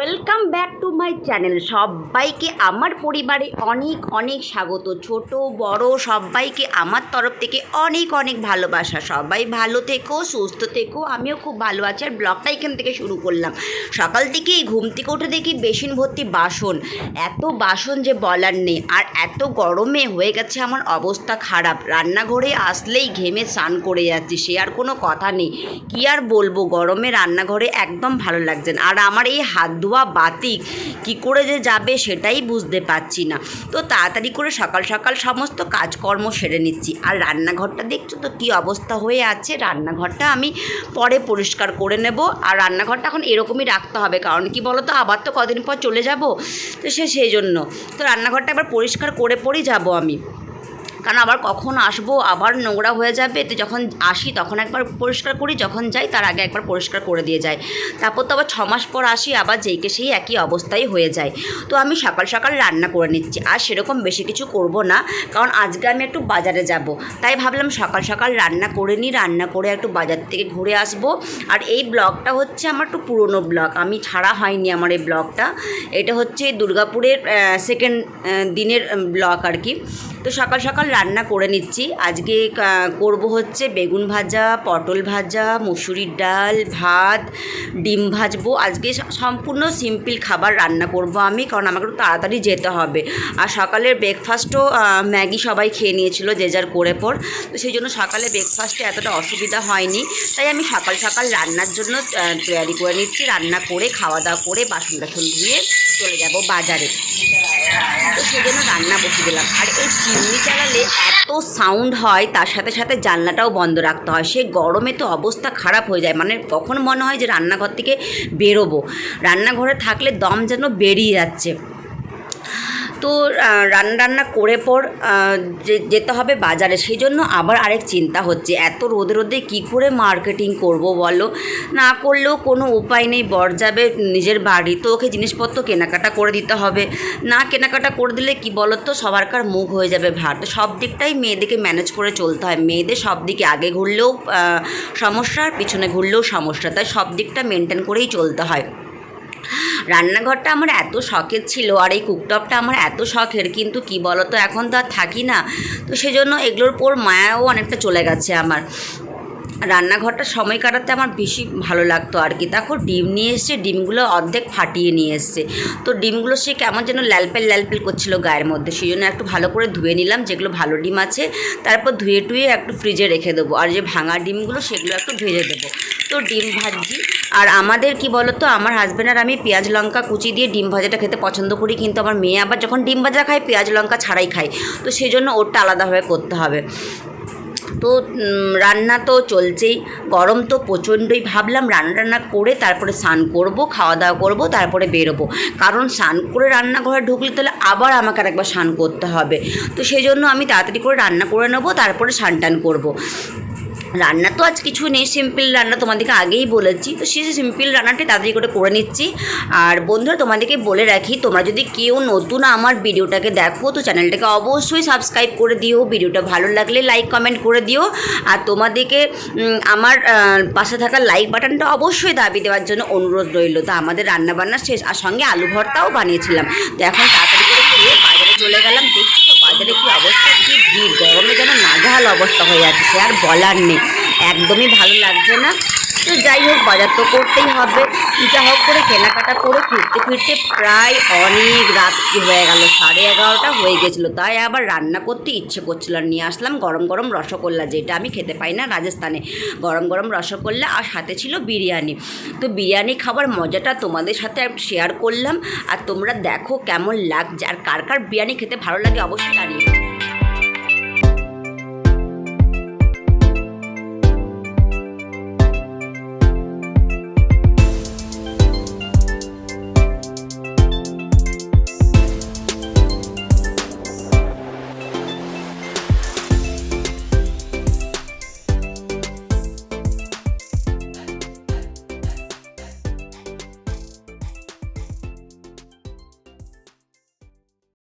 Welcome back to my channel সবাইকে আমার পরিবারে অনেক অনেক স্বাগত। ছোট, বড়, সবাইকে আমার তরফ থেকে অনেক অনেক ভালোবাসা। সবাই ভালো থেকো, সুস্থ থেকো। আমিও খুব ভালো আছি। আর ব্লগটা এখান থেকে শুরু করলাম। সকাল থেকে ঘুম থেকে উঠে দেখি বেসিন ভর্তি বাসন। এত বাসন যে বলার নেই। আর এত গরমে হয়ে গেছে আমার অবস্থা খারাপ। রান্নাঘরে আসলেই ঘেমে স্নান করে যাচ্ছি। সে আর কোনো কথা নেই। কি আর বলব? গরমে রান্নাঘরে একদম ভালো লাগছে না। আর আমার এই হাত ধোয়া বাতি কি করে যে যাবে সেটাই বুঝতে পারছি না। তো তাড়াতাড়ি করে সকাল সকাল সমস্ত কাজকর্ম সেরে নিচ্ছি। আর রান্নাঘরটা দেখছ তো কী অবস্থা হয়ে আছে। রান্নাঘরটা আমি পরে পরিষ্কার করে নেব। আর রান্নাঘরটা এখন এরকমই রাখতে হবে। কারণ কি বলো তো আবার তো কদিন পর চলে যাব। তো সে সেই জন্য। তো রান্নাঘরটা একবার পরিষ্কার করে পরেই যাব আমি। কারণ আবার কখন আসব, আবার নোংরা হয়ে যাবে, তো যখন আসি তখন একবার পরিষ্কার করি, যখন যাই তার আগে একবার পরিষ্কার করে দিয়ে যায় তারপর তো আবার ছ মাস পর আসি, আবার যেইকে সেই একই অবস্থায় হয়ে যায়। তো আমি সকাল সকাল রান্না করে নিচ্ছি, আর সেরকম বেশি কিছু করব না, কারণ আজকে আমি একটু বাজারে যাব। তাই ভাবলাম সকাল সকাল রান্না করে নিই, রান্না করে একটু বাজার থেকে ঘুরে আসব। আর এই ব্লগটা হচ্ছে আমার একটু পুরনো ব্লগ, আমি ছাড়া হয়নি আমার এই ব্লগটা। এটা হচ্ছে দুর্গাপুরের সেকেন্ড দিনের ব্লগ আর কি। তো সকাল সকাল রান্না করে নিচ্ছি। আজকে করব হচ্ছে বেগুন ভাজা, পটল ভাজা, মুসুরির ডাল, ভাত, ডিম ভাজবো। আজকে সম্পূর্ণ সিম্পল খাবার রান্না করব আমি, কারণ আমাকে একটু তাড়াতাড়ি যেতে হবে। আর সকালের ব্রেকফাস্টও ম্যাগি সবাই খেয়ে নিয়েছিল যে যার করে পর। তো সেই জন্য সকালে ব্রেকফাস্টে এতটা অসুবিধা হয়নি। তাই আমি সকাল সকাল রান্নার জন্য তৈরি করে নিচ্ছি। রান্না করে খাওয়া দাওয়া করে বাসন টাসন ধুয়ে চলে যাব বাজারে। তো সেজন্য রান্না বসে দিলাম। আর এই চিমনি চালালে এত সাউন্ড হয়, তার সাথে সাথে জানলাটাও বন্ধ রাখতে হয়। সে গরমে তো অবস্থা খারাপ হয়ে যায়। মানে কখন মনে হয় যে রান্নাঘর থেকে বেরোবো। রান্নাঘরে থাকলে দম যেন বেরিয়ে যাচ্ছে। তো রান্না রান্না করে পর যেতে হবে বাজারে সেই জন্য আবার আরেক চিন্তা হচ্ছে, এত রোদে রোদে কী করে মার্কেটিং করব বলো? না করলেও কোনো উপায় নেই, বর যাবে নিজের বাড়ি, তো ওকে জিনিসপত্র কেনাকাটা করে দিতে হবে। না কেনাকাটা করে দিলে কি বলো তো সবারকার মুখ হয়ে যাবে ভার। তো সব দিকটাই মেয়েদেরকে ম্যানেজ করে চলতে হয়। মেয়েদের সব দিকে আগে ঘুরলেও সমস্যা, আর পিছনে ঘুরলেও সমস্যা। তাই সব দিকটা মেনটেন করেই চলতে হয়। রান্নাঘরটা আমার এত শখের ছিল আর এই কুকটপটা আমার এত শখের, কিন্তু কি বলতো, এখন তো আর থাকি না। তো সেজন্য এগুলোর পর মায়াও অনেকটা চলে গেছে আমার। রান্নাঘরটা সময় কাটাতে আমার বেশি ভালো লাগতো আর কি। দেখো, ডিম নিয়ে এসছে, ডিমগুলো অর্ধেক ফাটিয়ে নিয়ে এসছে। তো ডিমগুলো সে কেমন যেন ল্যালপেল ল্যালপেল করছিল গায়ের মধ্যে। সেই জন্য একটু ভালো করে ধুয়ে নিলাম, যেগুলো ভালো ডিম আছে। তারপর ধুয়ে টুয়ে একটু ফ্রিজে রেখে দেবো। আর যে ভাঙা ডিমগুলো, সেগুলো একটু ভেজে দেবো। তো ডিম ভাজি আর আমাদের কি বলতো, আমার হাজব্যান্ড আর আমি পেঁয়াজ লঙ্কা কুচি দিয়ে ডিম ভাজাটা খেতে পছন্দ করি। কিন্তু আমার মেয়ে আবার যখন ডিম ভাজা খায়, পেঁয়াজ লঙ্কা ছাড়াই খায়। তো সেই জন্য ওরটা আলাদাভাবে করতে হবে। তো রান্না তো চলছেই। গরম তো প্রচণ্ডই ভাবলাম রান্না টান্না করে তারপরে স্নান করব, খাওয়া দাওয়া করব, তারপরে বেরোবো। কারণ স্নান করে রান্নাঘরে ঢুকলে তাহলে আবার আমাকে আরেকবার স্নান করতে হবে। তো সেই জন্য আমি তাড়াতাড়ি করে রান্না করে নেব, তারপরে স্নান টান করব। রান্না তো আজ কিছু নেই সিম্পল রান্না তোমাদেরকে আগেই বলেছি। তো সেই সিম্পল রান্নাটি তাড়াতাড়ি করে করে নিচ্ছি। আর বন্ধুরা, তোমাদেরকে বলে রাখি, তোমরা যদি কেউ নতুন আমার ভিডিওটাকে দেখো, তো চ্যানেলটাকে অবশ্যই সাবস্ক্রাইব করে দিও। ভিডিওটা ভালো লাগলে লাইক কমেন্ট করে দিও। আর তোমাদেরকে আমার পাশে থাকা লাইক বাটনটা অবশ্যই দাবি দেওয়ার জন্য অনুরোধ রইল। তো আমাদের রান্নাবান্না শেষ, আর সঙ্গে আলু ভর্তাও বানিয়েছিলাম। তো এখন তাড়াতাড়ি করে বাজারে চলে গেলাম। দেখছি তো বাজারে কি অবস্থা, কি ভিড়, গরমে যেন নাজেহাল অবস্থা হয়ে যাচ্ছে, আর বলার নেই। একদমই ভালো লাগছে না। তো যাই হোক, বাজার তো করতেই হবে। যা হোক করে কেনাকাটা করে ফিরতে ফিরতে প্রায় অনেক রাত্রি হয়ে গেল, সাড়ে এগারোটা হয়ে গেছিল। তাই আবার রান্না করতে ইচ্ছে করছিল নিয়ে আসলাম গরম গরম রসগোল্লা, যেটা আমি খেতে পাই না রাজস্থানে। গরম গরম রসগোল্লা আর সাথে ছিল বিরিয়ানি। তো বিরিয়ানি খাবার মজাটা তোমাদের সাথে শেয়ার করলাম। আর তোমরা দেখো কেমন লাগছে, আর কার কার বিরিয়ানি খেতে ভালো লাগে অবশ্যই জানিয়ে